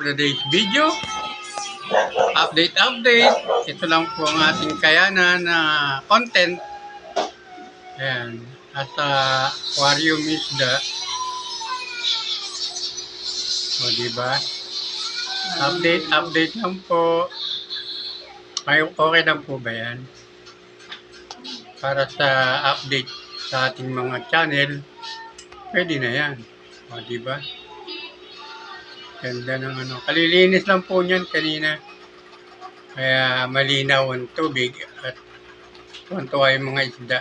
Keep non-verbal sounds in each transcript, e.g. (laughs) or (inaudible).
today's video. Update, update. Ito lang po ang ating kayanan na content. Ayan. At uh, aquarium isda. O, diba? Update, update lang po. May okay lang po ba yan? Para sa update sa ating mga channel, pwede na yan. O, diba? Ganda ng ano. Kalilinis lang po niyan kanina. Kaya malinaw ang tubig at tuwan-tuwa yung mga isda.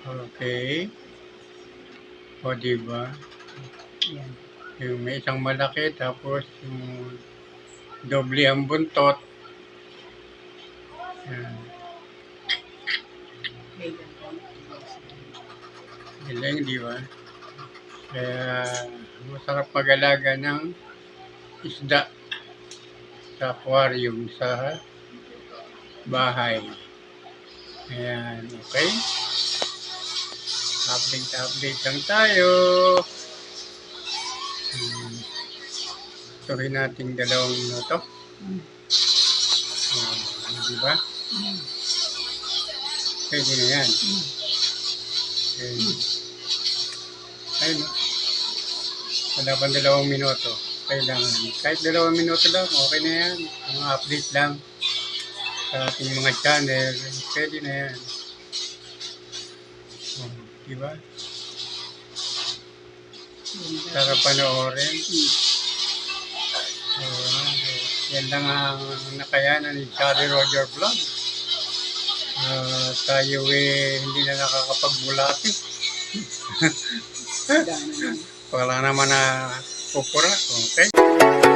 Okay. O, diba? Yan. Yung may isang malaki tapos yung doble ang buntot. Yan. Galing, di ba? Kaya masarap mag-alaga ng isda sa aquarium sa bahay. Ayan, okay? Update, update lang tayo. Hmm. Tuloy natin dalawang minuto. Oh, di ba? Pwede na yan. Okay. Ayun. Wala pang dalawang minuto. Kailangan. Kahit dalawang minuto lang, okay na yan. Ang update lang sa ating mga channel. Pwede na yan. Oh, di ba? Para panoorin. Oh, yan lang ang nakayanan ni Charlie Roger Vlog. Ah, tayo eh, hindi na nakakapagbulati. (laughs) Wala naman na pupura. Okay?